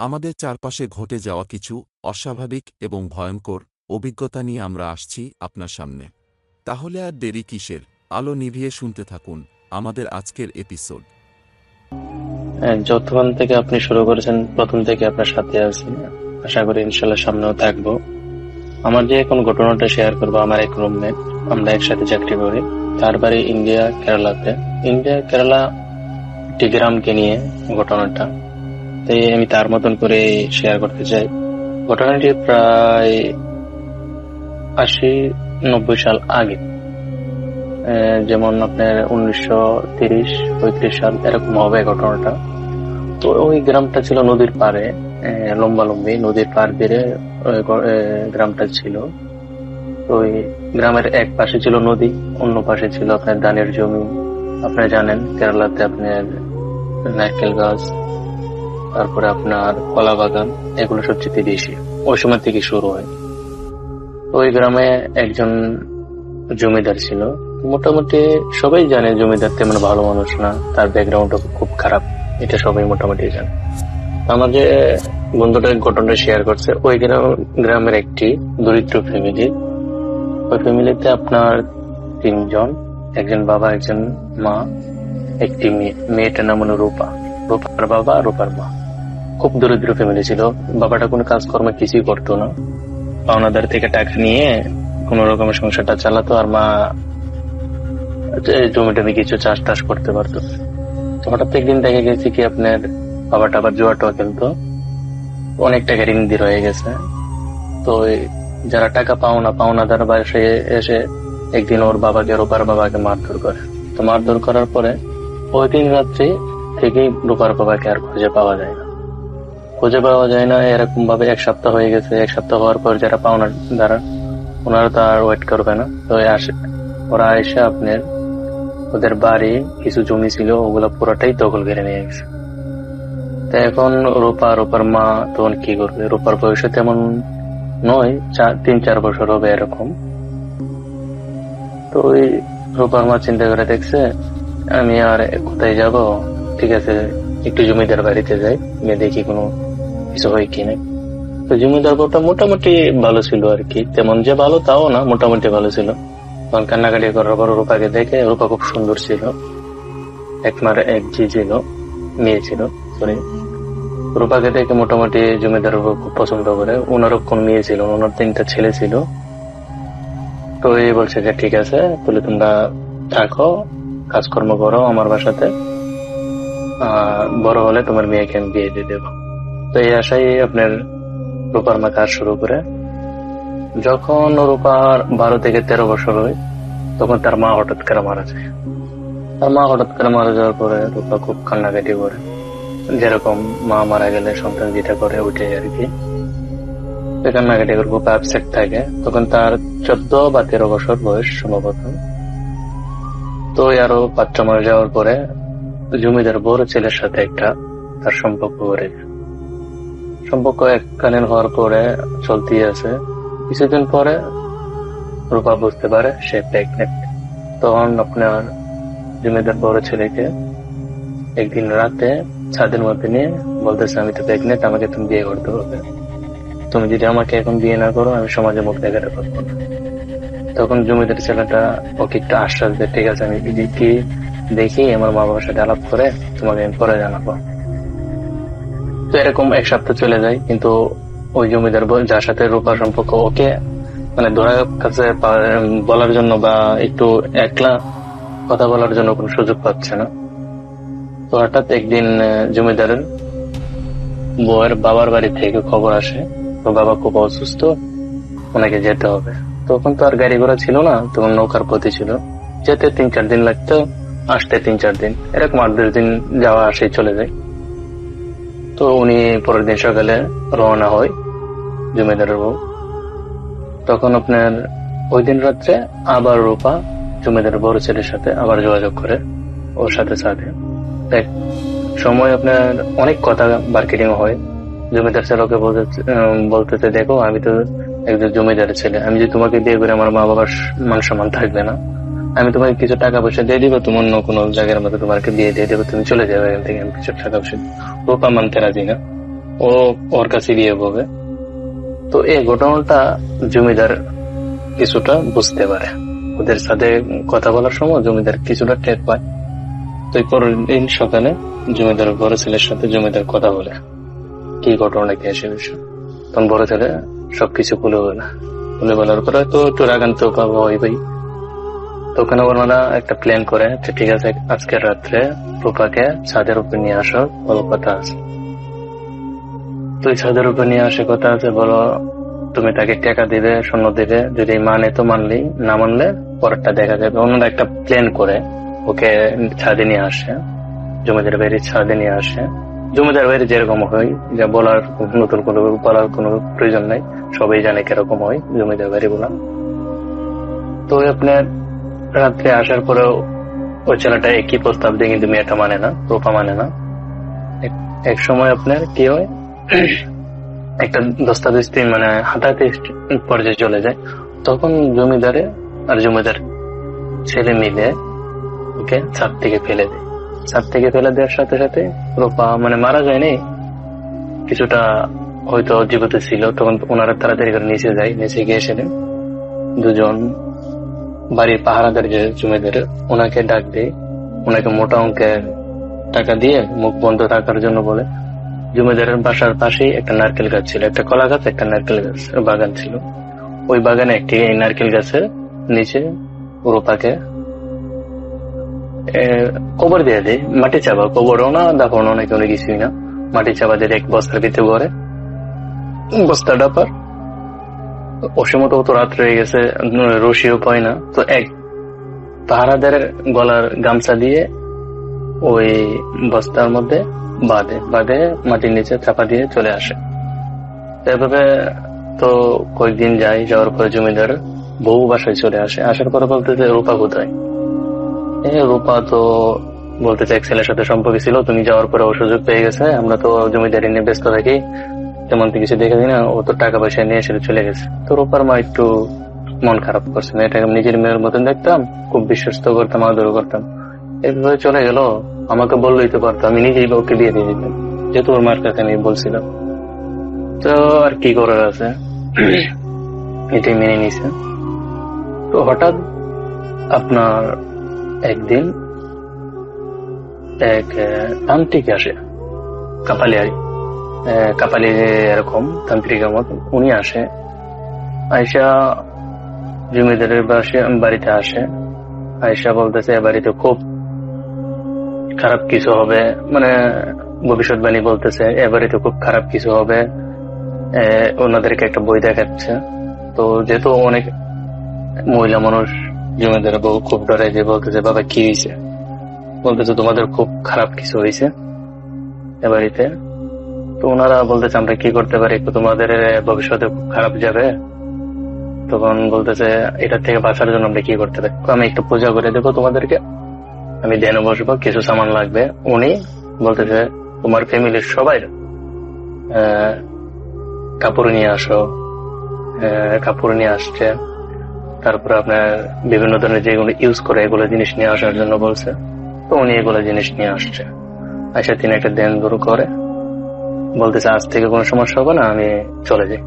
আমাদের চারপাশে ঘটে যাওয়া কিছু অস্বাভাবিক এবং ভয়ঙ্কর অভিজ্ঞতা নিয়ে আমরা আসছি আপনার সামনে। তাহলে আর দেরি কিসের? আলো নিভিয়ে শুনতে থাকুন আমাদের আজকের এপিসোড। হ্যাঁ যতক্ষণ থেকে আপনি শুরু করেছেন, প্রথম থেকে আপনার সাথে আছি। আশা করি ইনশাল্লাহ সামনেও থাকব। আমার যে এখন ঘটনাটা শেয়ার করব আমার এক রুমমেট আমরা একসাথে চাকরি করি। তার বাড়ি ইন্ডিয়া, কেরালাতে। ইন্ডিয়া, কেরালা একটি গ্রামকে নিয়ে ঘটনাটা। তাই আমি তার মতন করে শেয়ার করতে চাই। ঘটনাটি প্রায় আশি নব্বই সাল আগে। যেমন আপনার উনিশশো তিরিশ পঁয়ত্রিশ সাল এরকম হবে ঘটনাটা। তো ওই গ্রামটা ছিল নদীর পাড়ে আহ, লম্বালম্বি নদীর পাড় ওই গ্রামটা ছিল। ওই গ্রামের এক পাশে ছিল নদী অন্য পাশে ছিল আপনার ধানের জমি। আপনারা জানেন কেরালাতে আপনার নারকেল গাছ। তারপরে আপনার কলা বাগান, এগুলো সবচেয়ে বেশি ওই সময় থেকে শুরু হয়। ওই গ্রামে একজন জমিদার ছিল। মোটামুটি সবাই জানে জমিদার তেমন ভালো মানুষ না, তার ব্যাকগ্রাউন্ড খুব খারাপ। এটা সবাই মোটামুটি জানে। আমার যে বন্ধুটা ঘটনাটা শেয়ার করছে, ওই গ্রাম গ্রামের একটি দরিদ্র ফ্যামিলি ওই ফ্যামিলিতে আপনার তিনজন, একজন বাবা, একজন মা, একটি মেয়ে। মেয়েটার নাম হলো রূপা। রূপার বাবা, রূপার মা। খুব দরিদ্র ফ্যামিলি ছিল। বাবাটা কোনো কাজকর্ম কিছুই করতো না। পাওনাদার থেকে টাকা নিয়ে কোন রকমের সংসারটা চালাতো আর মা জমি টমি কিছু চাষ টাস করতে পারতো। তো হঠাৎ একদিন দেখা গেছে কি আপনার বাবাটা আবার জুয়া টুয়া খেলতো। অনেক টাকা ঋণ দিয়ে রয়ে গেছে। তো যারা টাকা পাওনা পাওনাদার বাসে এসে একদিন ওর বাবাকে, রোপার বাবাকে মারধর করে। তো মারধর করার পরে ওই দিন রাত্রি থেকেই রোপার বাবাকে আর খুঁজে পাওয়া যায় না। খুঁজে পাওয়া যায় না এরকম ভাবে এক সপ্তাহ হয়ে গেছে, এক সপ্তাহ হওয়ার পর যারা পাওনা দ্বারা, ওনারা তো আর ওয়েট করবে না। তো আসে ওরা এসে আপনার, ওদের বাড়ি, কিছু জমি ছিল, ওগুলো পুরোটাই দখল কেড়ে নিয়ে গেছে। তো এখন রূপা, রূপার মা তখন কি করবে? রূপার বয়সে তেমন নয়, চার, তিন, চার বছর হবে এরকম। তো ওই রূপার মা চিন্তা করে দেখছে, আমি আর কোথায় যাব? ঠিক আছে, একটু জমিদার বাড়িতে যাই, গিয়ে দেখি কোনো কিছু হয় কিনা তো জমিদার বউটা মোটামুটি ভালো ছিল আর কি তেমন যে ভালো তাও না মোটামুটি ভালো ছিল। তখন কান্নাকাটি করার পর রূপাকে দেখে রূপা খুব সুন্দর ছিল। একমার এক জি ছিল মেয়ে ছিল সরি রূপাকে দেখে মোটামুটি জমিদার বাবু খুব পছন্দ করে। ওনারও কোন মেয়ে ছিল ওনার তিনটা ছেলে ছিল। তো এই বলছে যে ঠিক আছে তাহলে তোমরা থাকো কাজকর্ম করো আমার বাসাতে। আহ, বড় হলে তোমার মেয়েকে আমি বিয়ে দিয়ে দেবো। তো এই আশাই আপনার রূপার মা কাজ শুরু করে, যখন রূপার বারো থেকে তেরো বছর হয়, তখন তার মা হঠাৎ করে মারা যায়। তার মা হঠাৎ করে মারা যাওয়ার পরে রূপা খুব কান্নাকাটি করে। যেরকম মা মারা গেলে সন্তান যেটা করে ওইটাই আর কি। কান্নাকাটি করে খুব আপসেট থাকে। তখন তার চোদ্দ বা তেরো বছর বয়স সম্ভবত। তো আরও বাচ্চা মারা যাওয়ার পরে জমিদার বড় ছেলের সাথে একটা তার সম্পর্ক করে সম্পর্ক এককালীন হওয়ার পরে চলতেই আছে। কিছুদিন পরে রূপা বুঝতে পারে সে প্রেগনেন্ট তখন আপনার জমিদার বড় ছেলেকে একদিন রাতে ছাদের মধ্যে নিয়ে বলতেছে, আমি তো প্রেগনেন্ট আমাকে তুমি বিয়ে করতে হবে তুমি যদি আমাকে এখন বিয়ে না করো, আমি সমাজে মুখ দেখাতে পারব না। তখন জমিদার ছেলেটা ওকে একটু আশ্বাস দেয়, ঠিক আছে, আমি দেখি, আমার মা বাবার সাথে আলাপ করে তোমাকে আমি পরে জানাব। তো এরকম এক সপ্তাহ চলে যায়, কিন্তু ওই জমিদার যার সাথে রূপা সম্পর্ক, ওকে মানে ধরার কাছে বলার জন্য বা একটু একলা কথা বলার জন্য কোনো সুযোগ পাচ্ছে না। তো হঠাৎ একদিন জমিদারের বউয়ের বাবার বাড়ি থেকে খবর আসে, তো বাবা খুব অসুস্থ, ওনাকে যেতে হবে। তখন তো আর গাড়ি ঘোড়া ছিল না, তখন নৌকার পথে ছিল। যেতে তিন চার দিন লাগতো, আসতে তিন চার দিন। এরকম আট দশ দিন যাওয়া আসে, চলে যায়। তো উনি পরের দিন সকালে রওনা হয় জমিদারের বউ তখন আপনার ওই দিন রাত্রে আবার রূপা জমিদারের বড় ছেলের সাথে আবার যোগাযোগ করে ওর সাথে সাথে এক সময় আপনার অনেক কথা মার্কেটিং হয়। জমিদার ছেলেকে বলতে বলতেছে, দেখো, আমি তো একজন জমিদারের ছেলে। আমি যদি তোমাকে বিয়ে করে আমার মা বাবার মান সম্মান থাকবে না। আমি তোমাকে কিছু টাকা পয়সা দিয়ে দিব, তুমি অন্য কোনো জায়গার মধ্যে তোমাকে বিয়ে দিয়ে দেবো, তুমি চলে যাবে এখান থেকে, আমি কিছু টাকা পয়সা রূপা মানতে রাজি না। ও ওর কাছে গিয়ে বলবে। তো এই ঘটনাটা জমিদার কিছুটা বুঝতে পারে। ওদের সাথে কথা বলার সময় জমিদার কিছুটা টের পায়। তো পরের দিন সকালে জমিদার বড় ছেলের সাথে জমিদার কথা বলে। কি ঘটনা, কি আসে বিষয়? তখন বড় ছেলে সবকিছু খুলে বলে। খুলে বলার পরে তো একটু রাগান্ত ওই ভাই। তো ওখানে ওনারা একটা প্ল্যান করে যে ঠিক আছে, আজকের রাত্রে রূপাকে ছাদের উপর নিয়ে আসার বলো কথা আছে। তুই ছাদের উপর নিয়ে আসে কথা আছে, বলো, তুমি তাকে টাকা দিবে স্বর্ণ দিবে, যদি মানে তো মানলি, না মানলে পরেরটা দেখা যাবে। অন্যরা একটা প্ল্যান করে ওকে ছাদে নিয়ে আসে, জমিদার বাইরে ছাদে নিয়ে আসে। জমিদার বাইরে যেরকম হয়, যা বলার নতুন কোনো বলার কোনো প্রয়োজন নাই, সবাই জানে কীরকম হয়, জমিদার বাইরে বলা তো আপনার রাত্রে আসার পরেও ওই ছেলেটা একই প্রস্তাব দিয়ে কিন্তু মেয়েটা মানে না, রূপা মানে না। এক- সময় আপনার কি হয়, একটা দস্তাবেজ মানে হাতাতে পর্যায়ে চলে যায়। তখন জমিদারে আর জমিদার ছেলে মিলে ওকে ছাদ থেকে ফেলে দেয়। ছাদ থেকে ফেলে দেওয়ার সাথে সাথে রূপা মানে মারা যায়নি কিছুটা হয়তো জীবিত ছিল, তখন ওনারা তাড়াতাড়ি করে নিচে যায়, নিচে গিয়ে দুজন বাড়ির পাহারাদার যে জমিদার, ওনাকে ডাক দেয় ওনাকে মোটা অঙ্কের টাকা দিয়ে মুখ বন্ধ রাখার জন্য বলে। জমিদারের বাসার পাশেই একটা নারকেল গাছ ছিল, একটা কলা গাছ, একটা নারকেল গাছ বাগান ছিল। ওই বাগানে একটি এই নারকেল গাছের নিচে রূপাকে কবর দিয়ে দেয় মাটি চাপা, কবরও না, দাফনও না কোনো কিছুই না। মাটি চাপা দিয়ে এক বস্তার ভিতরে ঘরে। বস্তাটা পর অসমত তো রাত রয়ে গেছে, রশিও পায় না। তো এক পাহারাদারের গলার গামছা দিয়ে ওই বস্তার মধ্যে বাঁধে বাঁধে মাটির নিচে চাপা দিয়ে চলে আসে। এভাবে তো কয়েকদিন যায় যাওয়ার পরে জমিদার বহু বাসায় চলে আসে। আসার পরে বলতেছে রূপা কোথায়? এ রূপা তো বলতেছে এক ছেলের সাথে সম্পর্ক ছিল, তুমি যাওয়ার পরে ও সুযোগ পেয়ে গেছে, আমরা তো জমিদারি নিয়ে ব্যস্ত থাকি। তেমন কিছু দেখে দিই না, ও তো টাকা পয়সা নিয়ে এসে চলে গেছে। তো রূপার মা একটু মন খারাপ করছে, না, এটাকে নিজের মেয়ের মতন দেখতাম, খুব বিশ্বস্ত করতাম, আদর করতাম। এভাবে চলে গেল, আমাকে বললেই তো পারতো, আমি নিজেই ওকে বিয়ে দিয়ে দিতাম, যেহেতু ওর মার কাছে আমি বলছিলাম। তো আর কি করার আছে? এটাই মেনে নিছে তো হঠাৎ আপনার একদিন এক তান্ত্রিক আসে, কাপালিয়ারি। কাপালি এরকম তান্ত্রিকের মতো, উনি আসে আয়সা জমিদারের বাসে বাড়িতে আসে। আয়সা বলতেছে বাড়িতে খুব খারাপ কিছু হবে। মানে ভবিষ্যৎবাণী বলতেছে, এ বাড়িতে খুব খারাপ কিছু হবে। ওনাদেরকে একটা বই দেখাচ্ছে। তো যেহেতু অনেক মহিলা মানুষ জমিদার বউ খুব ডরে, যে বলতেছে, বাবা, কি হয়েছে বলতেছে, তোমাদের খুব খারাপ কিছু হয়েছে এ বাড়িতে। তো ওনারা বলতেছে, আমরা কি করতে পারি? তোমাদের ভবিষ্যতে খুব খারাপ যাবে। তখন বলতেছে, এটা থেকে বাঁচার জন্য আমরা কি করতে পারি? আমি একটু পূজা করে দেবো তোমাদেরকে। আমি ধ্যানে বসবো, কিছু সামান লাগবে। উনি বলতেছে, তোমার ফ্যামিলির সবাই কাপড় নিয়ে আসো কাপড় নিয়ে আসছে। তারপরে আপনার বিভিন্ন ধরনের যেগুলো ইউজ করে, এগুলো জিনিস নিয়ে আসার জন্য বলছে। তো উনি এগুলো জিনিস নিয়ে আসছে। আসে তিনি একটা দেন দূর করে। বলতেছে, আজ থেকে কোনো সমস্যা হবে না, আমি চলে যাই।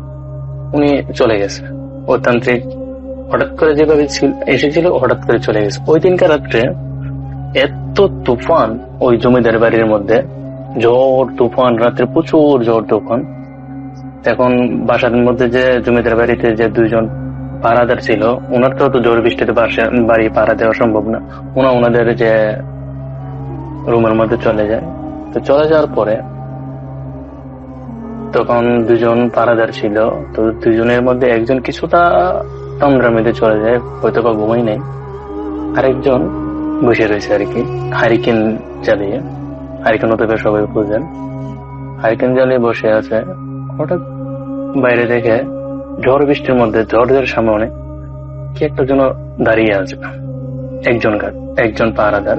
উনি চলে গেছে। ও তান্ত্রিক হঠাৎ করে যেভাবে এসেছিল, হঠাৎ করে চলে গেছে। ওই দিনকার রাত্রে এত তুফান ওই জমিদার বাড়ির মধ্যে, ঝড় তুফান, রাত্রে প্রচুর ঝড় তুফান। এখন বাসার মধ্যে যে জমিদার বাড়িতে যে দুইজন পাহারাদার ছিল ওনার তো জোর বৃষ্টিতে বাড়ি পাহারা দেওয়া সম্ভব না। ওনা ওনাদের যে রুমের মধ্যে চলে যায়। তো চলে যাওয়ার পরে তখন দুজন পাহারাদার ছিল, তো দুজনের মধ্যে একজন কিছুটা তন্দ্রামিতে চলে যায়, হয়তো বা ঘুমাই নেই। আরেকজন বসে রয়েছে আর কি, হারিকেন জ্বালিয়ে। হারিকেন হতে পারে সবাই বুঝেন হারিকেন জ্বালিয়ে বসে আছে। হঠাৎ বাইরে দেখে ঝড় বৃষ্টির মধ্যে ঝড়ের সামনে কি একটা যেন দাঁড়িয়ে আছে। একজন একজন পাহারাদার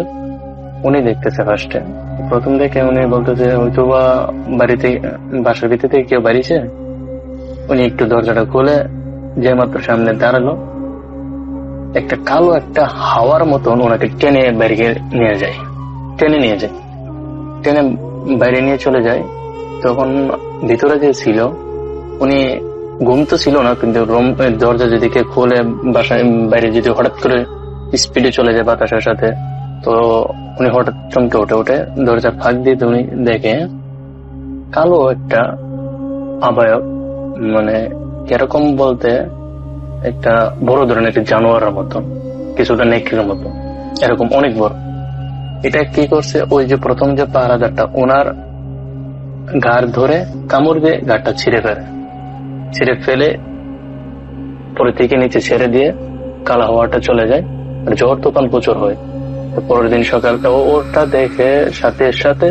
উনি দেখতেছে ফার্স্টে প্রথম দেখে উনি বলতেছে হয়তো বা বাড়িতে, বাসার ভিতর কেউ বাড়িছে উনি একটু দরজাটা খুলে যে মাত্র সামনে দাঁড়াল, একটা কালো একটা হাওয়ার মতন ওনাকে টেনে বাইরে নিয়ে যায়। টেনে নিয়ে যায়। টেনে বাইরে নিয়ে চলে যায়। তখন ভিতরে যে ছিল, উনি ঘুম তো ছিল না, কিন্তু রুম, দরজা যদি কেউ খুলে, বাসায় বাইরে যদি হঠাৎ করে স্পিডে চলে যায় বাতাসের সাথে তো উনি হঠাৎ চমকে উঠে উঠে দরজার ফাঁক দিয়ে উনি দেখে কালো একটা আবায়ক মানে কীরকম বলতে একটা বড় ধরনের একটা জানোয়ারের মতো, কিছুটা নেকড়ের মতো, এরকম অনেক বড়। এটা কি করছে? ওই যে প্রথম যে পাহারাদারটা ওনার ঘাড় ধরে কামড় দিয়ে ঘাটটা ছিঁড়ে ফেলে। ছিঁড়ে ফেলে পরে থেকে নিচে ছেড়ে দিয়ে কালা হওয়াটা চলে যায় আর ঝড় তুফান প্রচুর হয়। পরের দিন সকালটা ওটা দেখে সাথে সাথে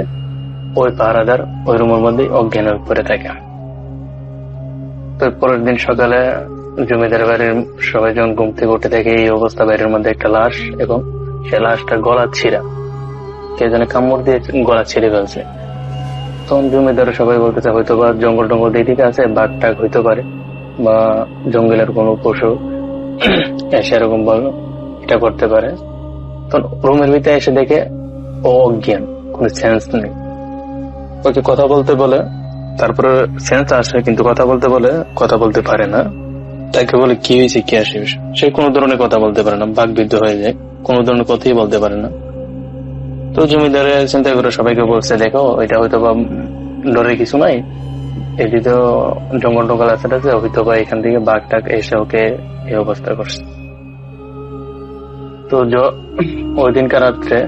ওই পাহারাদার ওই রুমের মধ্যে অজ্ঞান পড়ে থাকে। তো পরের দিন সকালে জমিদার বাড়ির সবাই যখন ঘুম থেকে উঠে থাকে এই অবস্থা, বাড়ির মধ্যে একটা লাশ এবং সে লাশটা গলা ছিঁড়া। কে জানে কামড় দিয়ে গলা ছিঁড়ে ফেলছে। তখন জমিদার সবাই বলতেছে হয়তো বা জঙ্গল টঙ্গল দিকে আছে বাঘ টাঘ হইতে পারে বা জঙ্গলের কোনো পশু এসে এরকম বলো, এটা করতে পারে। রুমের ভিতরে এসে দেখে, ও অজ্ঞান, কোনো সেন্স নেই। ওকে কথা বলতে বলে, তারপরে সেন্স আসে, কিন্তু কথা বলতে বলে, কথা বলতে পারে না। তাকে বলে, কি হয়েছে? কি আসে সে কোনো ধরনের কথা বলতে পারে না বাঘ বিদ্ধ হয়ে যায়, কোনো ধরনের কথাই বলতে পারে না। তো জমিদারে চিন্তা করে সবাইকে বলছে, দেখো, এটা হয়তো বা ডরে কিছু নাই। এটি তো জঙ্গল টঙ্গল আছে হয়তো বা এখান থেকে বাঘ টাঘ এসে ওকে এই অবস্থা করছে। তো ওই দিনকার রাত্রে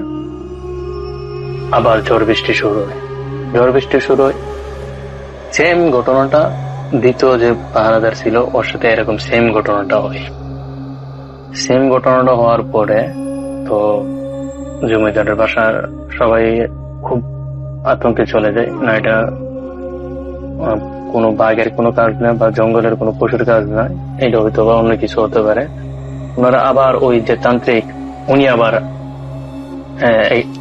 আবার ঝড় বৃষ্টি শুরু হয়। ঝড় বৃষ্টি শুরু হয়। সেম ঘটনাটা দ্বিতীয় যে পাহারাদার ছিল, ওর সাথে এরকম সেম ঘটনাটা হয়। সেম ঘটনাটা হওয়ার পরে তো জমিদারের বাসার সবাই খুব আতঙ্কে চলে যায়। না, এটা কোনো বাঘের কোনো কাজ না বা জঙ্গলের কোনো পশুর কাজ না। এটা হয়তো বা অন্য কিছু হতে পারে। ওনারা আবার ওই যে তান্ত্রিক উনি আবার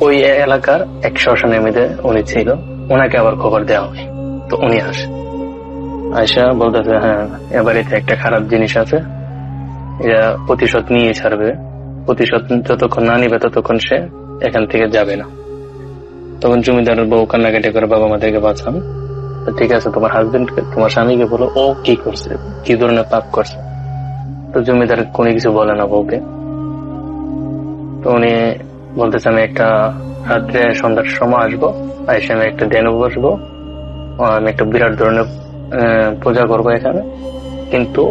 ওই এলাকার এক শ্মশানের মধ্যে উনি ছিল। ওনাকে আবার খবর দেওয়া হয়। তো উনি আসে। আয়সা বলতেছে হ্যাঁ এবার এতে একটা খারাপ জিনিস আছে। এটা প্রতিশোধ নিয়ে ছাড়বে। প্রতিশোধ যতক্ষণ না নিবে ততক্ষণ সে এখান থেকে যাবে না। তখন জমিদারের বউ কান্নাকাটি করে, বাবা মাদেরকে বাঁচান। ঠিক আছে, তোমার হাজবেন্ড তোমার স্বামীকে বলো, ও কি করছে, কি ধরনের পাপ করছে? তো জমিদার কোনো কিছু বলে না বউকে। তো উনি বলতেছে, আমি একটা রাত্রে সন্ধ্যার সময় আসব, এসে আমি একটা দেনু বসবো আমি একটা বিরাট ধরনের পূজা করব এখানে। কিন্তু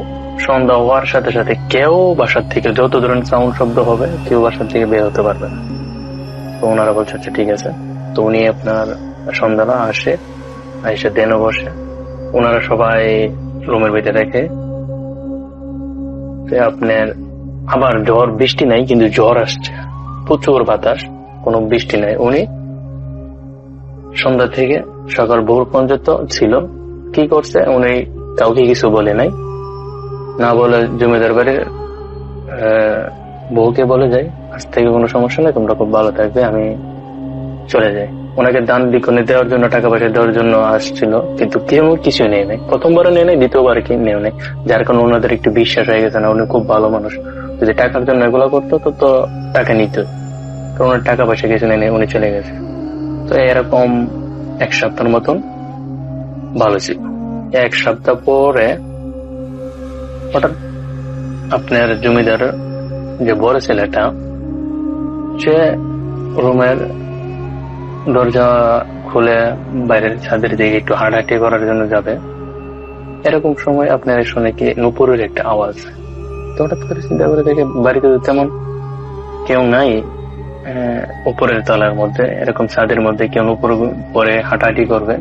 সন্ধ্যা হওয়ার সাথে সাথে কেউ বাসার থেকে যত ধরনের সাউন্ড শব্দ হবে, কেউ বাসার থেকে বের হতে পারবে না। তো ওনারা বলছে আচ্ছা ঠিক আছে। তো উনি আপনার সন্ধ্যাটা আসে, এসে দেনও বসে। ওনারা সবাই রুমের ভিতরে রেখে আপনার আবার ঝড় বৃষ্টি নাই, কিন্তু ঝড় আসছে। প্রচুর বাতাস, কোনো বৃষ্টি নাই। উনি সন্ধ্যা থেকে সকাল ভোর পর্যন্ত ছিল। কি করছে? উনি কাউকে কিছু বলে নাই। না বলে জমিদার বাড়ির বউকে বলে যাই আজ থেকে কোনো সমস্যা নেই, তোমরা খুব ভালো থাকবে, আমি চলে যাই। ওনাকে দান বিকনে দেওয়ার জন্য, টাকা পয়সা দেওয়ার জন্য আসছিল, কিন্তু কেউ কিছু নেই নাই। প্রথমবারও নেই নাই দ্বিতীয়বার কি নেও নেই। যার কারণে ওনাদের একটু বিশ্বাস হয়ে গেছে না, উনি খুব ভালো মানুষ। যদি টাকার জন্য এগুলো করতো, তো তো টাকা নিত। তো ওনার টাকা পয়সা কিছু নেই, উনি চলে গেছে। তো এরকম এক সপ্তাহের মতন ভালো ছিল। এক সপ্তাহ পরে হঠাৎ আপনার জমিদার যে বড় ছেলেটা, সে রুমের দরজা খুলে বাইরের ছাদের দিকে একটু হাঁটাহাঁটি করার জন্য যাবে। এরকম সময় আপনার শুনে কি নুপুরের একটা আওয়াজ? হঠাৎ করে চিন্তা করে দেখে বাড়িতে তেমন কেউ নাই উপরের তলার মধ্যে, এরকম ছাদের মধ্যে কেউ উপর পরে হাঁটাহাঁটি করবে।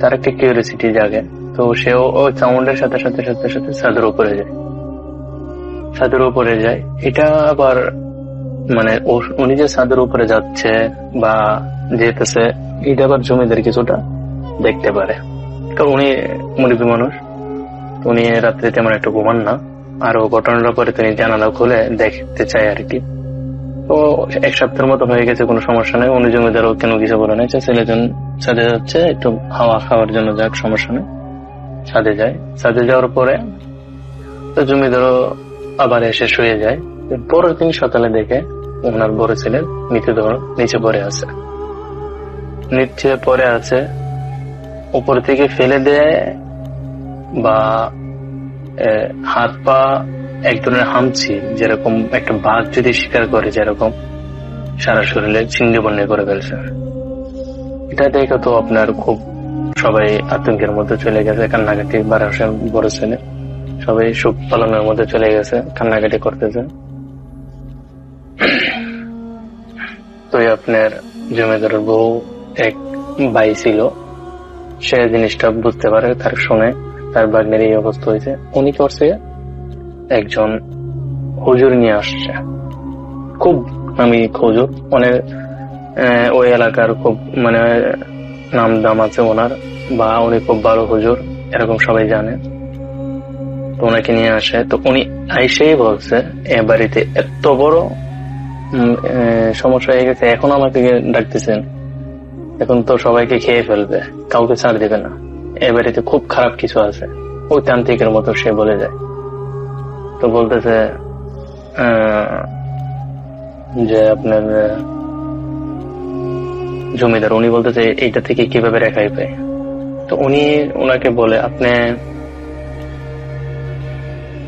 তার একটা কিউরিয়াসিটি জাগে। তো সেও ওই সাউন্ডের সাথে সাথে সাথে সাথে ছাদের উপরে যায়। ছাদের উপরে যায়। এটা আবার মানে উনি যে ছাদের উপরে যাচ্ছে বা যেতেছে, এটা আবার জমিদের কিছুটা দেখতে পারে। কারণ উনি মুরব্বী মানুষ। উনি রাত্রে তেমন একটা ঘুমান না। আর ও ঘটনার পরে তিনি জানালা খুলে দেখতে চায় আর কি। তো এক সপ্তাহের মতো হয়ে গেছে, কোনো সমস্যা নেই। উনি জমিদারও কেন কিছু বলে নেই। নাই ছেলেজন ছাদে যাচ্ছে, একটু হাওয়া খাওয়ার জন্য যাক, সমস্যা নেই। ছাদে যায়। ছাদে যাওয়ার পরে তো জমিদারও আবার এসে শুয়ে যায়। পরের দিন সকালে দেখে ওনার বড় ছেলের মৃতদেহ নিচে পড়ে আছে। নিচে পড়ে আছে, উপর থেকে ফেলে দেয় বা হাত পা এক ধরনের হামছি, যেরকম একটা বাঘ যদি শিকার করে, যেরকম সারা শরীরে ছিন্নি বন্যে করে ফেলছে। এটা দেখে তো আপনার খুব সবাই আতঙ্কের মধ্যে চলে গেছে, কান্নাকাটি বারোশে বড় সবাই সুখ পালনের মধ্যে চলে গেছে, কান্নাকাটি করতেছে। তো আপনার জমিদার বউ এক ভাই ছিল, সে জিনিসটা বুঝতে পারে, তার শুনে। তার বাগ্নের এই অবস্থা হয়েছে। উনি করছে? একজন হুজুর নিয়ে আসছে। খুব আমি হুজুর। মানে আহ, ওই এলাকার খুব মানে নাম দাম আছে ওনার বা উনি খুব ভালো হুজুর এরকম সবাই জানে। তো ওনাকে নিয়ে আসে। তো উনি আইসেই বলছে এ বাড়িতে এত বড় সমস্যা হয়ে গেছে এখন আমাকে ডাকতেছেন। এখন তো সবাইকে খেয়ে ফেলবে কাউকে ছাড় দেবে না। এ বাড়িতে খুব খারাপ কিছু আছে। ওই তান্ত্রিকের মতো সে বলে যায়। তো বলতেছে যে আপনার জমিদার, উনি বলতেছে, এইটা থেকে কীভাবে রেখাই পায়? তো উনি ওনাকে বলে, আপনি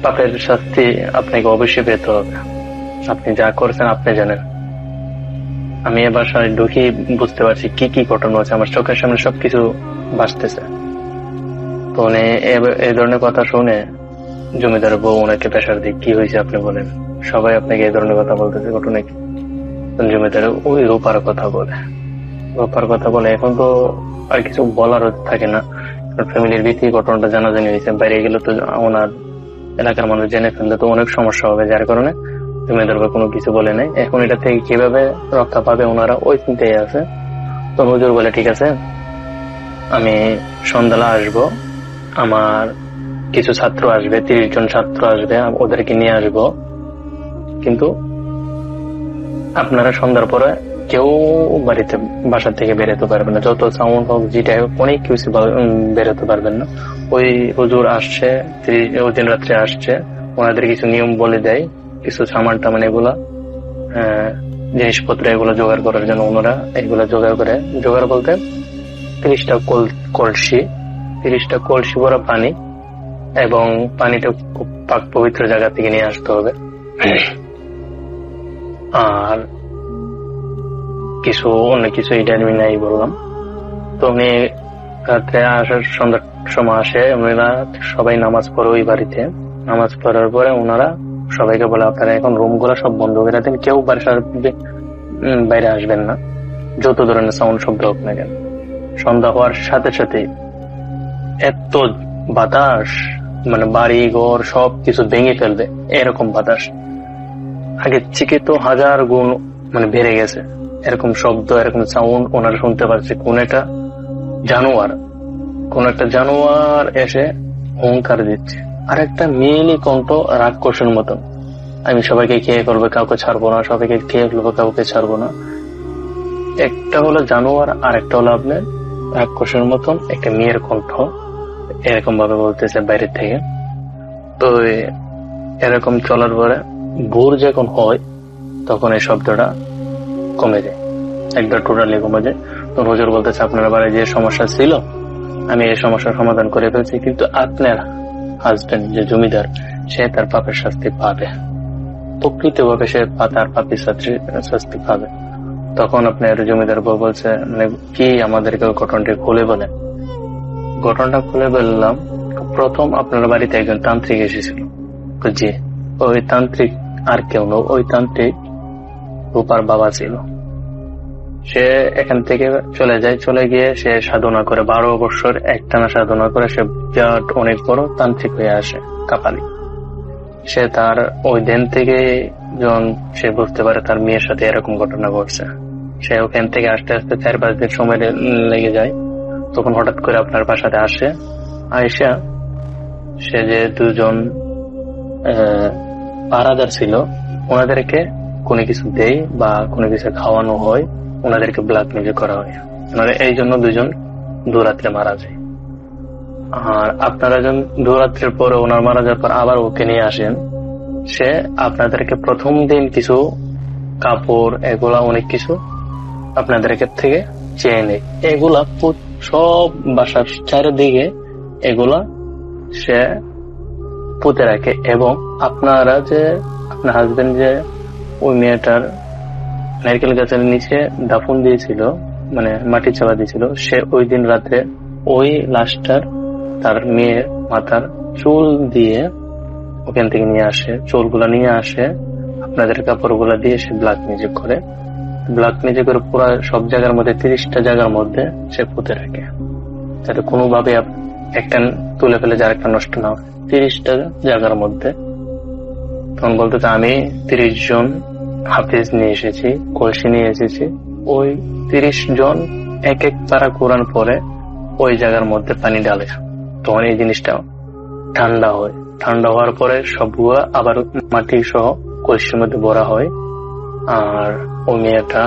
পাপের শাস্তি আপনাকে অবশ্যই পেতে হবে। আপনি যা করছেন, আপনি জানেন। আমি এ বাসায় ঢুকি বুঝতে পারছি কি কি ঘটনা হচ্ছে আমার চোখের সামনে সবকিছু ভাসতেছে। উনি এ- ধরনের কথা শুনে জমিদার বউ ওনাকে পেশার দিক কি হয়েছে আপনি বলেন? সবাই আপনাকে এই ধরনের কথা বলতেছে, ঘটনা কি? জমিদার ওই রূপার কথা বলে। রূপার কথা বলে, এখন তো আর কিছু বলার থাকে না। ফ্যামিলির ভিত্তি ঘটনাটা জানাজানি হয়েছে, বাইরে গেলে তো ওনার এলাকার মানুষ জেনে ফেললে তো অনেক সমস্যা হবে, যার কারণে জমিদার বা কোনো কিছু বলে নাই। এখন এটা থেকে কীভাবে রক্ষা পাবে ওনারা, ওই চিন্তায় আছে। তো হুজুর বলে, ঠিক আছে, আমি সন্ধ্যালা আসব। আমার কিছু ছাত্র আসবে তিরিশ জন ছাত্র আসবে ওদেরকে নিয়ে আসব। কিন্তু আপনারা সন্ধ্যার পরে কেউ বাড়িতে বাসা থেকে বেরোতে পারবে না। যত সাউন্ড হোক যেটাই হোক অনেক কিছু বেরোতে পারবেন না। ওই হুজুর আসছে ওই দিন রাত্রে আসছে ওনাদের কিছু নিয়ম বলে দেয় কিছু সামান টামান এগুলা আহ, জিনিসপত্র এগুলো জোগাড় করার জন্য ওনারা এগুলো জোগাড় করে। জোগাড় বলতে তিরিশটা কল কলসি তিরিশটা কলসি ভরা পানি এবং পানিটা খুব পাক পবিত্র জায়গা থেকে নিয়ে আসতে হবে। আর কিছু অন্য কিছু নাই বললাম। তো উনি রাত্রে আসার সন্ধ্যার সময় আসে ওনারা সবাই নামাজ পড়ে ওই বাড়িতে। নামাজ পড়ার পরে ওনারা সবাইকে বলে আপনারা এখন রুমগুলো সব বন্ধ করে দিন কেউ বাসার বি- উম, বাইরে আসবেন না। যত ধরনের সাউন্ড শব্দ হোক না কেন। সন্ধ্যা হওয়ার সাথে সাথে এত বাতাস মানে বাড়ি, ঘর সব কিছু ভেঙে ফেলবে, এরকম বাতাস। আগে থেকে তো হাজার গুণ মানে বেড়ে গেছে। এরকম শব্দ, এরকম সাউন্ড ওনারা শুনতে পাচ্ছে কোন একটা জানোয়ার। কোন একটা জানোয়ার এসে হুঙ্কার দিচ্ছে। আর একটা মেয়েলি কণ্ঠ রাক্ষসের মতন। আমি সবাইকে খেয়ে ফেলব, কাউকে ছাড়বো না, সবাইকে খেয়ে ফেলব, কাউকে ছাড়বো না। একটা হলো জানোয়ার আর একটা হলো আপনার রাক্ষসের মতন একটা মেয়ের কণ্ঠ। এরকম ভাবে বলতেছে বাইরের থেকে। তো এরকম চলার পরে ভোর যখন হয়, তখন এই শব্দটা কমে যায়। একবার টোটালি কমে যায়। তো হুজুর বলতেছে, আপনার বাড়ি যে সমস্যা ছিল, আমি এই সমস্যার সমাধান করে ফেলছি, কিন্তু আপনার হাজবেন্ড যে জমিদার, সে তার পাপের শাস্তি পাবে। প্রকৃতভাবে সে তার পাপের শাস্তি- শাস্তি পাবে। তখন আপনার জমিদার বলছে মানে কি আমাদেরকে ঘটনাটি খুলে বলেন? ঘটনাটা খুলে বললাম, প্রথম আপনার বাড়িতে একজন তান্ত্রিক এসেছিল। তো জি ওই তান্ত্রিক আর কেউ নয় ওই তান্ত্রিক রূপার বাবা ছিল। সে এখান থেকে চলে যায়, চলে গিয়ে সে সাধনা করে। বারো বছর একটানা সাধনা করে সে বিরাট অনেক বড় তান্ত্রিক হয়ে আসে কাপালি। সে তার ওই দিন থেকে যখন সে বুঝতে পারে তার মেয়ের সাথে এরকম ঘটনা ঘটছে, সে ওখান থেকে আস্তে আস্তে চার পাঁচ দিন সময় লেগে যায়। তখন হঠাৎ করে আপনার বাসাতে আসে আয়সা সে যে দুজন পাহারাদার ছিল, ওনাদেরকে কোনো কিছু দেয় বা কোনো কিছু খাওয়ানো হয়, ওনাদেরকে ব্ল্যাক মেজিক করা হয়। ওনারা এই জন্য দুজন দুরাত্রে মারা যায়। আর আপনারা যখন দুরাত্রের পরে ওনার মারা যাওয়ার পর আবার ওকে নিয়ে আসেন, সে আপনাদেরকে প্রথম দিন কিছু কাপড়, এগুলা অনেক কিছু আপনাদেরকে থেকে চেয়ে নেয়। এগুলা সব বাসার চারিদিকে এগুলা সে পুঁতে রাখে এবং আপনারা যে, আপনার হাজবেন্ড যে ওই মেয়েটার নারকেল গাছের নিচে দাফন দিয়েছিল মানে মাটি চাপা দিয়েছিল, সে ওই দিন রাতে ওই লাশটার তার মেয়ের মাথার চুল দিয়ে ওখান থেকে নিয়ে আসে, চুলগুলা নিয়ে আসে, আপনাদের কাপড়গুলা দিয়ে সে ব্ল্যাক মিউজিক করে। ব্ল্যাক করে পুরো সব জায়গার মধ্যে তিরিশটা জায়গার মধ্যে সে পুঁতে রাখে যাতে কোনোভাবে একটা তুলে ফেলে যার একটা নষ্ট না হয়। তিরিশটা জায়গার মধ্যে। তখন বলতে আমি তিরিশ জন হাফিজ নিয়ে এসেছি, কলসি নিয়ে এসেছি। ওই তিরিশ জন এক এক পারা কোরআন পরে ওই জায়গার মধ্যে পানি ডালে তখন এই জিনিসটা ঠান্ডা হয়। ঠান্ডা হওয়ার পরে সবগুলো আবার মাটি সহ কলসির মধ্যে ভরা হয়। আর মেয়েটা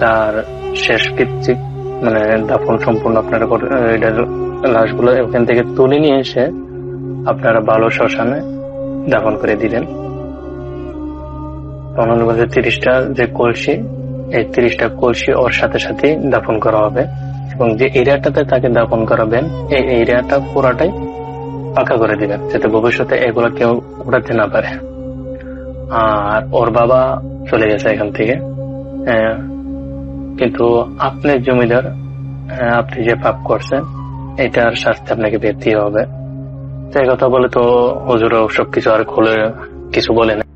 তার শেষ কৃত্রিক মানে দাফন সম্পূর্ণ আপনারা এটার লাশগুলো ওখান থেকে তুলে নিয়ে এসে আপনারা ভালো শ্মশানে দাফন করে দিলেন। তিরিশটা যে কলসি, এই তিরিশটা কলসি ওর সাথে সাথে দাফন করা হবে এবং যে এরিয়াটাতে তাকে দাফন করাবেন, এই এরিয়াটা পুরাটাই পাকা করে দিবেন, যাতে ভবিষ্যতে এগুলো কেউ উঠাতে না পারে। আর ওর বাবা চলে গেছে এখান থেকে। হ্যাঁ, কিন্তু আপনি জমিদার হ্যাঁ, আপনি যে পাপ করছেন এটার শাস্তি আপনাকে পেতে হবে। তো কথা বলে তো হজুরও সবকিছু আর খুলে কিছু বলে না।